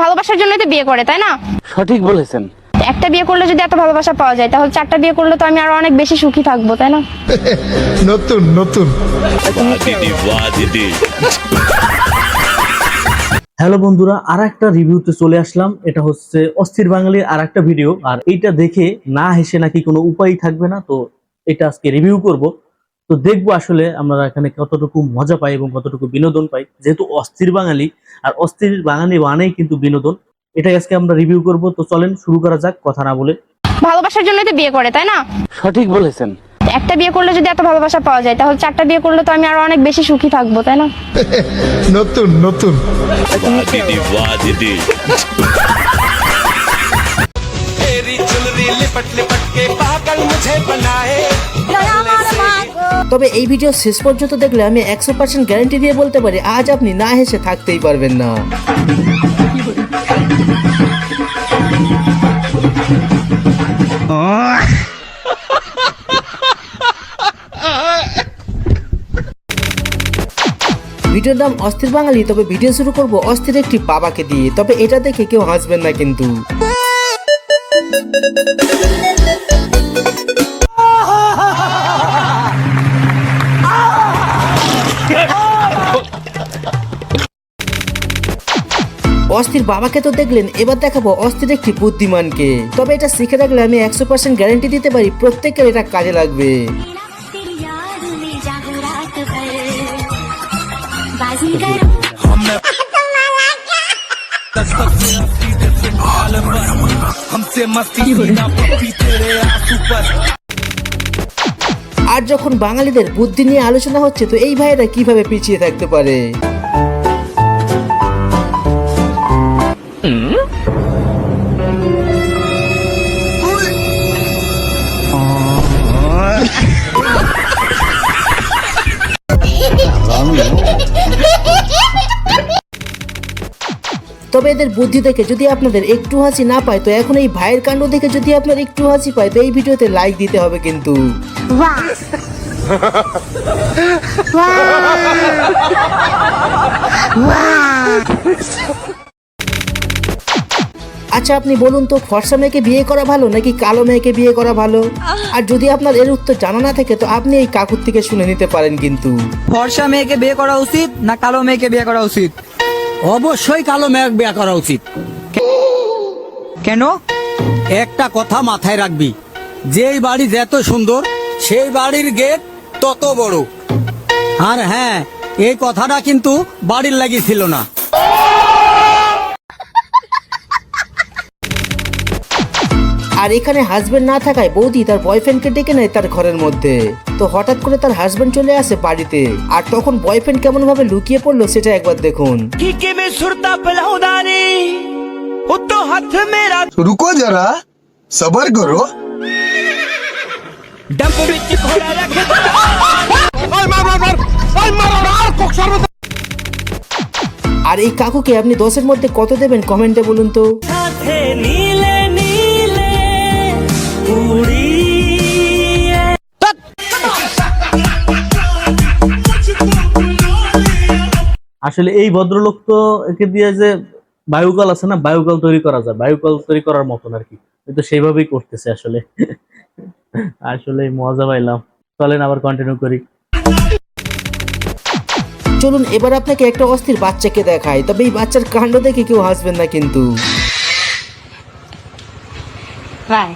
ভালোবাসার জন্যই তো বিয়ে করে তাই না? সঠিক বলেছেন। একটা বিয়ে করলে যদি এত ভালোবাসা পাওয়া যায় তাহলে চারটা বিয়ে করলে তো আমি আরও অনেক বেশি সুখী থাকব তাই না? নতুন নতুন। হ্যালো বন্ধুরা আর একটা রিভিউতে চলে আসলাম। এটা হচ্ছে অস্থির বাঙালির আর একটা ভিডিও। আর এইটা দেখে না হেসে নাকি কোনো উপায় থাকবে না তো এটা আজকে রিভিউ করব। তো দেখবো আসলে আমরা এখানে কতটুকু মজা পাই এবং কতটুকু বিনোদন পাই যেহেতু অস্থির বাঙালি আর অস্থির বাঙালি মানেই কিন্তু বিনোদন এটাই আজকে আমরা রিভিউ করব তো চলেন শুরু করা যাক কথা না বলে ভালোবাসার জন্যই তো বিয়ে করে তাই না সঠিক বলেছেন একটা বিয়ে করলে যদি এত ভালোবাসা পাওয়া যায় তাহলে চারটা বিয়ে করলে তো আমি আরো অনেক বেশি সুখী থাকবো তাই না নতুন নতুন तेरी चुनरी लिपट लिपट के पागल मुझे बनाए তবে এই ভিডিও শেষ পর্যন্ত দেখলে আমি একশো পার্সেন্ট গ্যারান্টি দিয়ে বলতে পারি, আজ আপনি না হেসে থাকতেই পারবেন না। ভিডিওর নাম অস্থির বাঙালি, তবে ভিডিও শুরু করব অস্থির একটি বাবাকে দিয়ে। তবে এটা দেখে কেউ হাসবেন না কিন্তু। অস্থির বাবাকে তো দেখলেন, এবার দেখাবো অস্থির একটি বুদ্ধিমানকে। তবে এটা শিখে রাখলে আমি একশো পার্সেন্ট গ্যারেন্টি দিতে পারি, প্রত্যেকের এটা কাজে লাগবে। আর যখন বাঙালিদের বুদ্ধি নিয়ে আলোচনা হচ্ছে, তো এই ভাইরা কীভাবে পিছিয়ে থাকতে পারে? তবে এদের বুদ্ধি দেখে যদি আপনাদের একটু হাসি না পায় তো এখন এই ভাইয়ের কাণ্ড দেখে যদি আপনার একটু হাসি পায় তো এই ভিডিওতে লাইক দিতে হবে কিন্তু। আচ্ছা আপনি বলুন তো ফর্সা মেয়েকে বিয়ে করা ভালো নাকি কালো মেয়েকে বিয়ে করা ভালো? আর যদি আপনার এর উত্তর জানা না থাকে তো আপনি এই কাকুর থেকে শুনে নিতে পারেন কিন্তু। ফর্সা মেয়েকে বিয়ে করা উচিত না কালো মেয়েকে বিয়ে করা উচিত? অবশ্যই কালো মেঘ বিয়ে করা উচিত। কেন? একটা কথা মাথায় রাখবি। যেই বাড়ি যত সুন্দর সেই বাড়ির গেট তত বড়। আর হ্যাঁ এই কথাটা কিন্তু বাড়ির লাগি ছিল না। আর এখানে হাজবেন্ড না থাকায় বৌদি তার বয়ফ্রেন্ডকে ডেকে নেয় তার ঘরের মধ্যে। তো হঠাৎ করে তার হাজবেন্ড চলে আসে বাড়িতে। আর তখন বয়ফ্রেন্ড কেমন ভাবে লুকিয়ে পড়ল সেটা একবার দেখুন। রুকো যারা সবার করো আর এই কাকুকে আপনি দশের মধ্যে কত দেবেন কমেন্টে বলুন তো? আসলে এই ভদ্রলোক তো একে দিয়ে যে বায়ুকল আছে না বায়ুকল তৈরি করা যায় বায়ুকল তৈরি করার মতন আর কি। তো সেইভাবেই করতেছে আসলে। আসলে মজা পাইলাম। চলেন আবার কন্টিনিউ করি। চলুন এবার আপনাকে একটা অস্থির বাচ্চাকে দেখাই। তবে এই বাচ্চার কাণ্ড দেখে কেউ হাসবেন না কিন্তু। রায়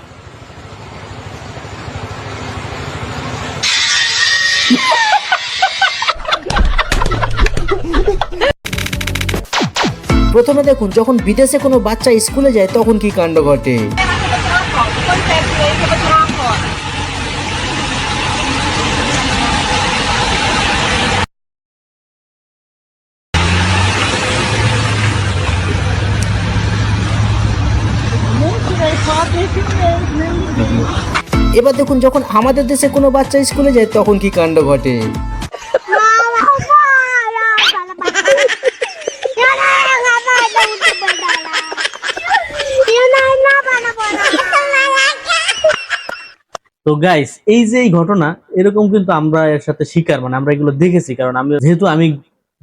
প্রথমে দেখুন, যখন বিদেশে কোনো বাচ্চা স্কুলে যায়, তখন কি কাণ্ড ঘটে? এবার দেখুন, যখন আমাদের দেশে কোনো বাচ্চা স্কুলে যায়, তখন কি কাণ্ড ঘটে? তো গাইস এই যে এই ঘটনা, এরকম কিন্তু আমরা এর সাথে শিকার মানে আমরা এগুলো দেখেছি। কারণ আমি, যেহেতু আমি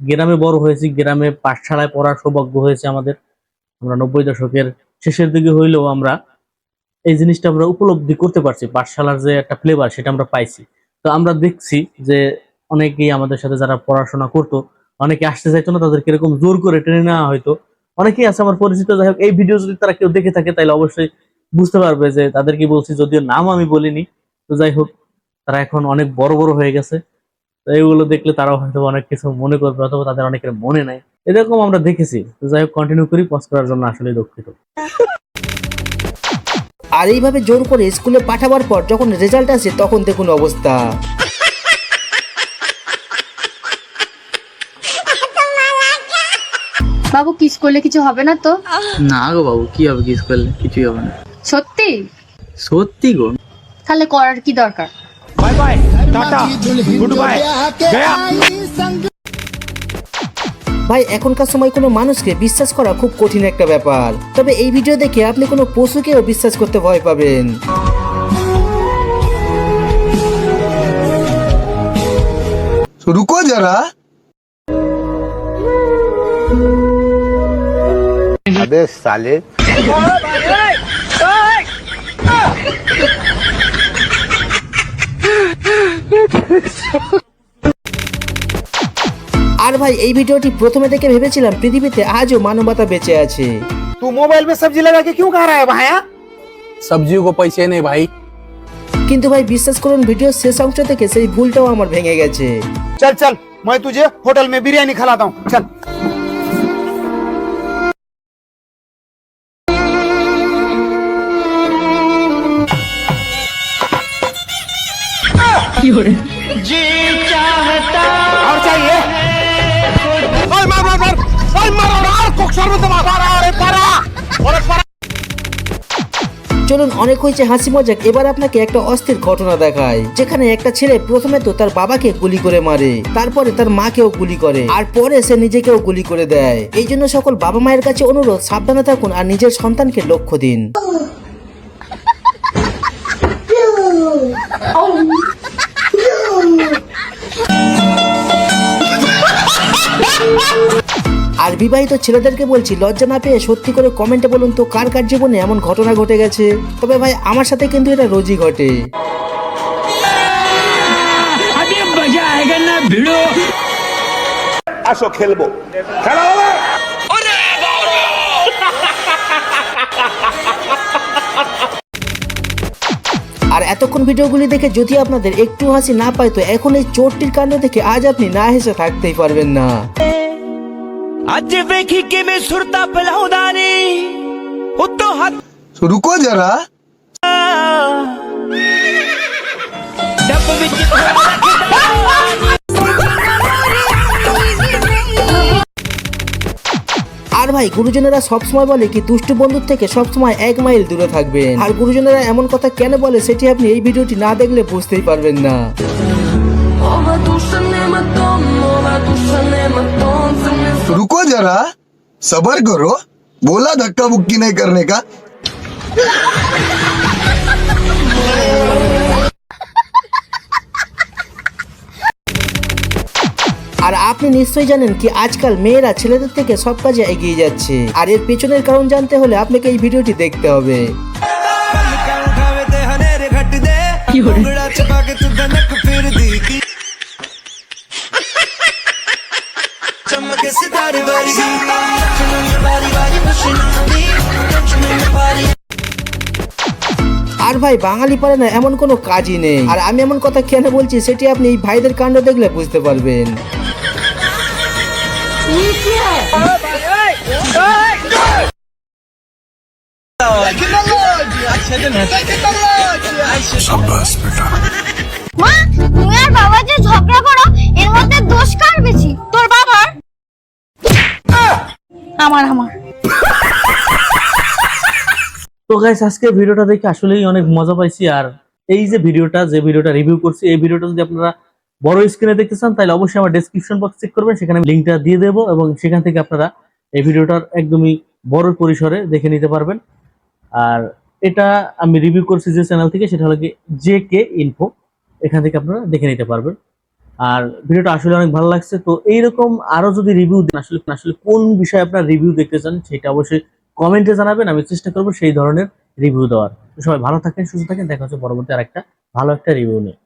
গ্রামে বড় হয়েছি, গ্রামে পাঠশালায় পড়ার সৌভাগ্য হয়েছে আমাদের। আমরা নব্বই দশকের শেষের দিকে হইলেও আমরা এই জিনিসটা আমরা উপলব্ধি করতে পারছি, পাঠশালার যে একটা ফ্লেভার সেটা আমরা পাইছি। তো আমরা দেখছি যে অনেকেই আমাদের সাথে যারা পড়াশোনা করতো, অনেকে আসতে চাইতো না, তাদেরকে এরকম জোর করে টেনে নেওয়া হয়তো। অনেকেই আছে আমার পরিচিত, যাই হোক, এই ভিডিও যদি তারা কেউ দেখে থাকে, তাহলে অবশ্যই বুঝতে পারবে যে তাদেরকে বলছি যদিও নাম আমি বলিনি। তো যাই হোক তারা এখন অনেক বড় বড় হয়ে গেছে। তো এইগুলো দেখলে তারাও হয়তো অনেক কিছু মনে করবে অথবা তাদের অনেকের মনে নাই। এরকম আমরা দেখেছি। তো যাই হোক কন্টিনিউ করি পজ করার জন্য আসলে দুঃখিত। আর এইভাবে জোর করে স্কুলে পাঠাবার পর যখন রেজাল্ট আসে তখন দেখুন অবস্থা। বাবু কিস করলে কিছু হবে না তো? না গো বাবু কি হবে কিস করলে কিছুই হবে না। সত্যি? সত্যি গো। তাহলে করার কি দরকার? Bye bye tata good bye ভাই এখনকার সময় কোনো মানুষকে বিশ্বাস করা খুব কঠিন একটা ব্যাপার। তবে এই ভিডিও দেখে আপনি কোনো পশুকেও বিশ্বাস করতে ভয় পাবেন। রুকো যারা। সালে। হ্যাঁ, আর ভাই এই ভিডিওটি প্রথমে দেখে ভেবেছিলাম পৃথিবীতে আজও মানবতা বেঁচে আছে तू मोबाइल में सब्जी लगा के क्यों खा रहा है भाया সবজিও को पैसे नहीं भाई কিন্তু ভাই বিশ্বাস করুন ভিডিওর শেষ অংশ থেকে সেই ভুলটাও আমার ভেঙে গেছে चल चल मैं तुझे होटल में बिरयानी खिलाता हूँ चल করে। চলুন অনেক হয়েছে হাসি মজাক। এবার আপনাকে একটা অস্থির ঘটনা দেখায় যেখানে একটা ছেলে প্রথমে তো তার বাবাকে গুলি করে মারে তারপরে তার মাকেও গুলি করে আর পরে সে নিজেকেও গুলি করে দেয়। এই জন্য সকল বাবা মায়ের কাছে অনুরোধ সাবধানে থাকুন আর নিজের সন্তানকে লক্ষ্য দিন। oh, আর বিবাহিত ছেলেদেরকে বলছি লজ্জা না পেয়ে সত্যি করে কমেন্টে বলুন তো কার কার জীবনে এমন ঘটনা ঘটে গেছে? তবে ভাই আমার সাথে কিন্তু এটা রোজই ঘটে। আসো খেলব। খেলা হবে? আর এতক্ষণ ভিডিওগুলি দেখে যদি আপনাদের একটু হাসি না পায় তো এখন এই চোরটির কাণ্ড দেখে আজ আপনি না হেসে থাকতেই পারবেন না। ਅੱਜ ਵੇਖੀ ਕਿਵੇਂ ਸੁਰਤਾ ਪਲਾਉਂਦਾ ਨੇ ਉੱਤੋਂ ਹੱਥ ਰੁਕੋ ਜਰਾ ਡੱਬ ਵਿੱਚ আর ভাই গুরুজনেরা সবসময় বলে কি দুষ্ট বন্ধুর থেকে সবসময় এক মাইল দূরে থাকবেন। আর গুরুজনেরা এমন কথা কেন বলে সেটি আপনি এই ভিডিওটি না দেখলে বুঝতেই পারবেন না। रुको जरा सबर करो बोला धक्का मुक्की नहीं करने का আর আপনি নিশ্চয়ই জানেন কি আজকাল মেয়েরা ছেলেদের থেকে সব কাজে এগিয়ে যাচ্ছে আর এর পেছনের কারণ জানতে হলে আপনাকে এই ভিডিওটি দেখতে হবে ਖਾਵੇ ভাই, বাঙালি পারে না এমন কোনো কাজই নেই। আর আমি এমন কথা কেন বলছি সেটি আপনি এই ভাইদের কাণ্ড দেখলে বুঝতে পারবেন। তুমি বাবা যে ঝগড়া এর মধ্যে বেশি? তোর বাবার? আমার আমার। তো গাইস আজকে ভিডিওটা দেখে আসলেই অনেক মজা পাইছি। আর এই যে ভিডিওটা যে ভিডিওটা রিভিউ করছি, এই ভিডিওটা যদি আপনারা বড় স্ক্রিনে দেখতে চান, তাহলে অবশ্যই আমার ডেসক্রিপশন বক্স চেক করবেন, সেখানে লিঙ্কটা দিয়ে দেবো এবং সেখান থেকে আপনারা এই ভিডিওটার একদমই বড় পরিসরে দেখে নিতে পারবেন। আর এটা আমি রিভিউ করছি যে চ্যানেল থেকে, সেটা হলো কি জে কে ইনফো এখান থেকে আপনারা দেখে নিতে পারবেন। আর ভিডিওটা আসলে অনেক ভালো লাগছে। তো এইরকম আরও যদি রিভিউ দেন, আসলে আসলে কোন বিষয়ে আপনারা রিভিউ দেখতে চান, সেটা অবশ্যই কমেন্টে জানাবেন, আমি চেষ্টা করব সেই ধরনের রিভিউ দেওয়ার। সবাই ভালো থাকেন, সুস্থ থাকেন, দেখা হচ্ছে পরবর্তী আরেকটা ভালো একটা রিভিউ নিয়ে।